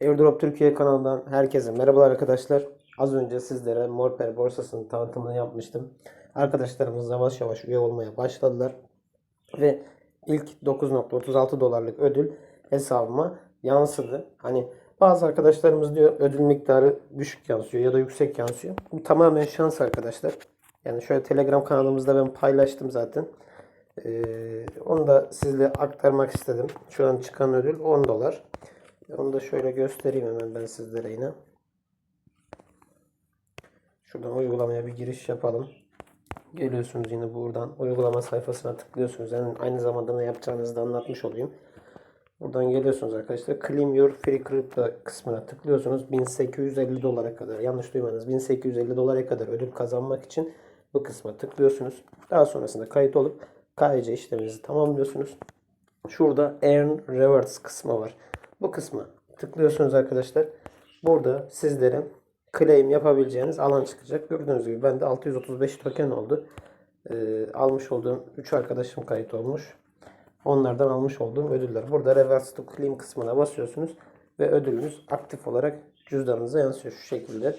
Airdrop Türkiye kanalından herkese merhabalar arkadaşlar. Az önce sizlere Morper borsasının tanıtımını yapmıştım. Arkadaşlarımız yavaş yavaş üye olmaya başladılar. Ve ilk 9.36 dolarlık ödül hesabıma yansıdı. Hani bazı arkadaşlarımız diyor ödül miktarı düşük yansıyor ya da yüksek yansıyor. Bu tamamen şans arkadaşlar. Yani şöyle Telegram kanalımızda ben paylaştım zaten. Ee, onu da sizle aktarmak istedim. Şu an çıkan ödül 10 dolar. Onu da şöyle göstereyim hemen ben sizlere yine. Şuradan uygulamaya bir giriş yapalım. Geliyorsunuz yine buradan uygulama sayfasına tıklıyorsunuz. Yani aynı zamanda ne yapacağınızı da anlatmış olayım. Buradan geliyorsunuz arkadaşlar. Claim Your Free Crypto kısmına tıklıyorsunuz. 1850 dolara kadar yanlış duymadınız. 1850 dolara kadar ödül kazanmak için bu kısma tıklıyorsunuz. Daha sonrasında kayıt olup KYC işleminizi tamamlıyorsunuz. Şurada Earn Rewards kısmı var. Bu kısma tıklıyorsunuz arkadaşlar. Burada sizlere claim yapabileceğiniz alan çıkacak. Gördüğünüz gibi bende 635 token oldu. Ee, almış olduğum 3 arkadaşım kayıt olmuş. Onlardan almış olduğum ödüller. Burada Reverse to Claim kısmına basıyorsunuz ve ödülünüz aktif olarak cüzdanınıza yansıyor. Şu şekilde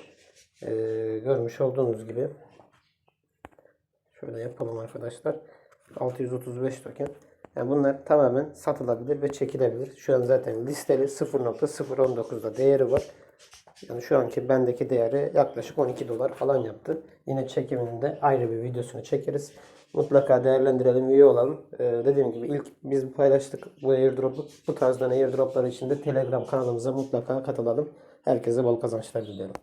ee, görmüş olduğunuz gibi. Şöyle yapalım arkadaşlar. 635 token. Yani bunlar tamamen satılabilir ve çekilebilir. Şu an zaten listeli 0.019'da değeri var. Yani şu anki bendeki değeri yaklaşık 12 dolar falan yaptı. Yine çekiminin de ayrı bir videosunu çekeriz. Mutlaka değerlendirelim, üye olalım. Ee, dediğim gibi ilk biz paylaştık bu airdrop'u. Bu tarzdan airdroplar için de Telegram kanalımıza mutlaka katılalım. Herkese bol kazançlar diliyorum.